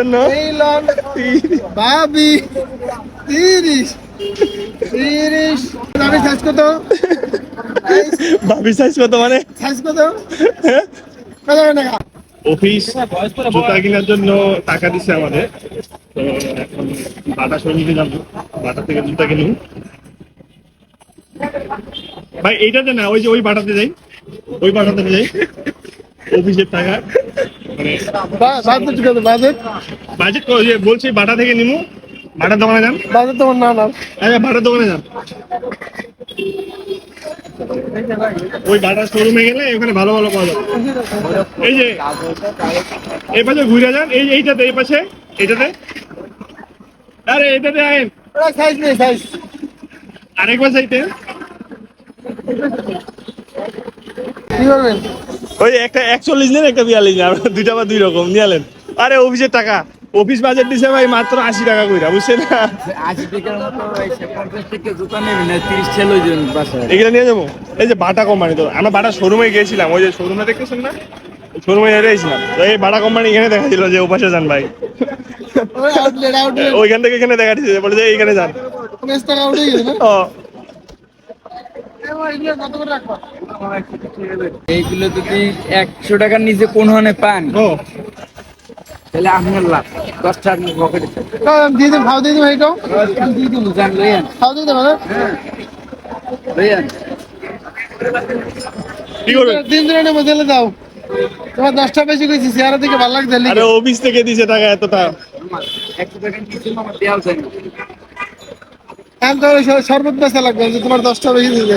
জন্য এই তিরিশ তিরিশ। আমি সাইজ কত? ভাবি সাইজ কত মানে? সাইজ কত? কত টাকা? অফিস জুতা কেনার জন্য টাকা দিছে আমাদের। তো এখন বাটা শোরুমে যাব। বাটা থেকে জুতা কিনবো। ভাই এইটাতে না ওই যে ওই বাটাতে যাই। ওই বাটাতে যাই। অফিসের টাকা। বাজেট কত বাজেট? বাজেট বলছি বাটা থেকে নিমু। বাটার দোকানে যান। বাজেট তোমার না না। আচ্ছা বাটার দোকানে যান। ওই বাটার শোরুমে গেলে ওখানে ভালো ভালো পাওয়া যাবে। এই যে এই পাশে ঘুরে যান। এই এইটাতে এই পাশে এইটাতে। আরে এইটাতে আইন সাইজ নেই সাইজ আরেকবার চাইতে। কি করবেন ওই একটা একচল্লিশ নেন একটা বিয়াল্লিশ নেন দুইটা বা দুই রকম নিয়ে আরে অফিসের টাকা। অফিস বাজেট দিছে ভাই মাত্র আশি টাকা কইরা বুঝছেন? না আশি টাকার মতো পঞ্চাশ টাকা জুতা নেবি না তিরিশ ছেলে এগুলো নিয়ে যাব? এই যে বাটা কোম্পানি তো আমরা বাটা শোরুমে গিয়েছিলাম ওই যে শোরুমে দেখতেছেন না? শোরুমে গিয়েছিলাম তো এই বাটা কোম্পানি এখানে দেখা যে ওপাশে যান ভাই। ওইখান থেকে এখানে দেখা দিচ্ছে বলে যে এইখানে যান। ও এগুলো কত করে রাখবা এইগুলো যদি একশো টাকার নিচে কোন হনে পান? ও। তাহলে আপনার লাভ। দশটা আপনি পকেটে দিয়ে দিন খাও দিয়ে দিন এইটাও দিয়ে দিন জান লইয়ান খাও দিয়ে দেবো লইয়ান কি করবেন তিন দিনের মধ্যে তোমার দশটা বেশি কইছি চেহারা থেকে ভালো লাগছে আরে অফিস থেকে দিছে টাকা এতটা একশো টাকার নিচে আমার দেওয়া যায় না। এখন তো শরবত বেচা লাগবে যে তোমার দশটা বেশি দিবে।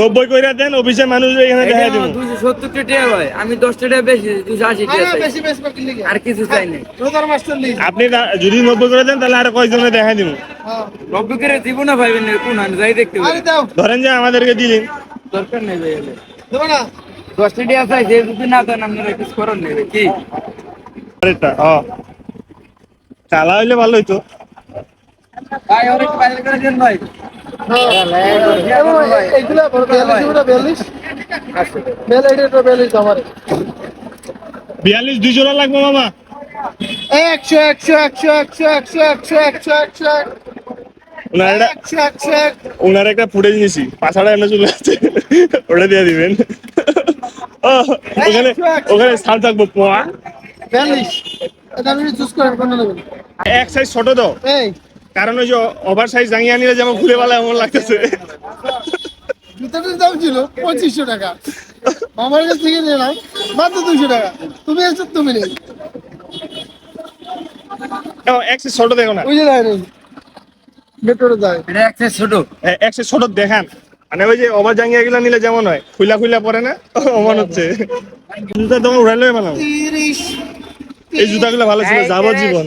নব্বই কইরা দেন অফিসের মানুষ এখানে দেখা দেবো। দুশো সত্তর টাকা হয় আমি দশটা টাকা বেশি দুশো আশি টাকা না, আর কিছু চাই লিখ আপনি যদি নব্বই করে দেন তাহলে আর কয়েকজনে দেখা দিব। হ্যাঁ। নব্বই করে দিব না ভাইবেন কোন হান যাই দেখতে ধরেন যে আমাদেরকে দিলেন। দরকার নেই ভাই দশটা টাকা চাই যে যদি না দেন আপনারা কিছু করার নেই কি? চালা হইলে ভালো হইতো। ভাই ওর একটু বাইরে করে দেন ভাই। এইগুলা বিয়াল্লিশ। এগুলা বিয়াল্লিশ আমার। দুই জোড়া লাগবে মামা। একশো একশো একশো একশো একশো একশো একশো একশো ওনার একটা ফুটেজ নিয়েছি। পাছাড়া এমনি চলে আসছে। ওটা দিয়ে দিবেন। ওখানে ওখানে স্থান থাকব পোয়া বিয়াল্লিশ। এটা আপনি চুজ করেন কোনটা নেবেন? এক সাইজ ছোট তো এই। কারণ ওই যে ওভার সাইজ জাঙ্গিয়া নিলে যেমন খুলে পালা এমন লাগতেছে। জুতাটার দাম ছিল পঁচিশশো টাকা। আমার কাছ থেকে নিলাম মাত্র দুশো টাকা। তুমি এসছো তুমি নেই ও, এক সাইজ ছোট দেখো না। ওই যে দেয় নেই। যায় এটা একটা ছোট। এ- ছোট দেখান। মানে ওই যে ওভার জাঙ্গিয়া গুলা নিলে যেমন হয় খুলা খুলা পরে না? অমন হচ্ছে। জুতা তখন উড়াইলে বানাবো। এই জুতাগুলো ভালো ছিল যাবজ্জীবন।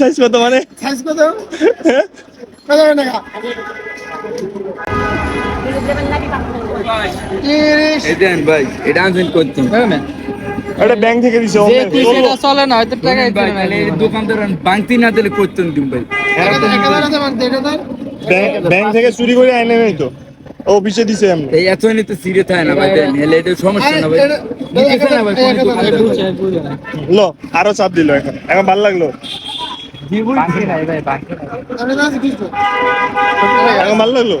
সাইজ কত? মানে? সাইজ কত? কত টাকা? ব্যাংক থেকে দোকানদার না দিলে তুমি ব্যাংক থেকে চুরি করে তো। এত সিরিয়াস হয় না ভাই সমস্যা না ভাই। লো আরও চাপ দিল এখন। এখন ভালো লাগল? এখন ভালো লাগল?